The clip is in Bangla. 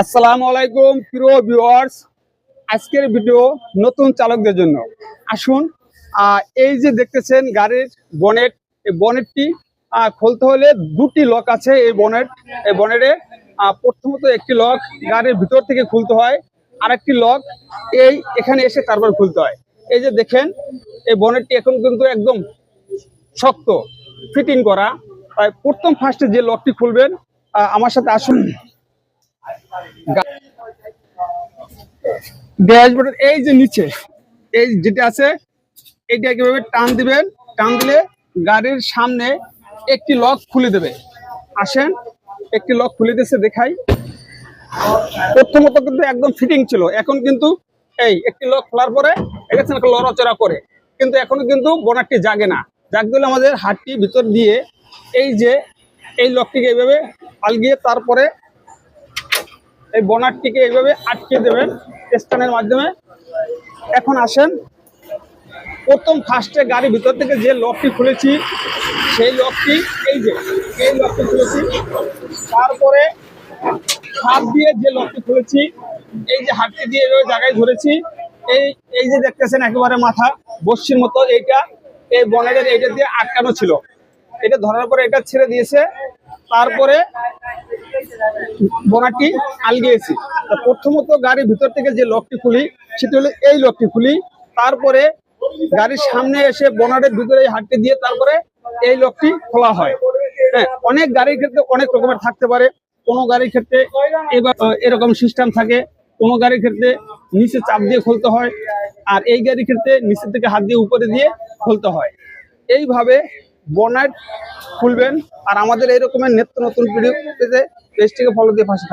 আসসালামু আলাইকুম, প্রিয় ভিউয়ার্স আজকের ভিডিও নতুন চালকদের জন্য। আসুন এই যে দেখতেছেন গাড়ির বনেট এই বনেটটি খুলতে হলে দুটি লক আছে এই বনেট এই বনেটে প্রথমত একটি লক গাড়ির ভিতর থেকে খুলতে হয়, আরেকটি লক এই এখানে এসে তারপর খুলতে হয়। এই যে দেখেন, এই বনেটটি এখন কিন্তু একদম শক্ত ফিটিং করা। প্রথম ফার্স্টে যে লকটি খুলবেন আমার সাথে আসুন। ড্যাশবোর্ডের এই যে নিচে, এই যেটা আছে এইটা কীভাবে টান দিবেন? টান দিলে গাড়ির সামনে একটি লক খুলে দেবে। আসেন, একটি লক খুলে দিয়েছে, দেখাই। প্রথমত কিন্তু একদম ফিটিং ছিল। এখন কিন্তু এই একটি লক খোলার পরে দেখেছেন লড়াচড়া করে। কিন্তু এখনও কিন্তু বোনারটি জাগে না। জাগ দিলে আমাদের হাতটি ভিতর দিয়ে এই যে, এই লকটিকে এইভাবে আলগিয়ে তারপরে এই বোনারটিকে এইভাবে আটকে দেবেন স্টানের মাধ্যমে। এখন আসেন, প্রথম ফার্স্টে গাড়ির ভিতর থেকে যে লকটি খুলেছি, সেই লকটি এই যে, এই লকটি খুলেছি। তারপরে হাত দিয়ে যে লকটি খুলেছি, এই যে হাতটি দিয়ে এইভাবে জায়গায় ধরেছি। এই এই যে দেখতেছেন একেবারে মাথা বস্যির মতো এইটা, এই বনেটের এইটা দিয়ে আটকানো ছিল। এটা ধরার পরে এটা ছেড়ে দিয়েছে। তারপরে বোনাটি আলগিয়েছি। প্রথমত গাড়ির ভিতর থেকে যে লকটি খুলি, সেটি হলো এই লকটি খুলি। তারপরে গাড়ির সামনে এসে বোনাটের ভিতরে হাতটি দিয়ে তারপরে এই লকটি খোলা হয়। হ্যাঁ অনেক গাড়ির ক্ষেত্রে অনেক রকমের থাকতে পারে। কোনো গাড়ির ক্ষেত্রে এবার এরকম সিস্টেম থাকে। কোনো গাড়ির ক্ষেত্রে নিচে চাপ দিয়ে খুলতে হয়। আর এই গাড়ির ক্ষেত্রে নিচের থেকে হাত দিয়ে উপরে দিয়ে খুলতে হয়। এইভাবে বোনাট খুলবেন। আর আমাদের এই রকমের নিত্য নতুন ভিডিও পেতে পেজটিকে ফলো দিয়ে পাশে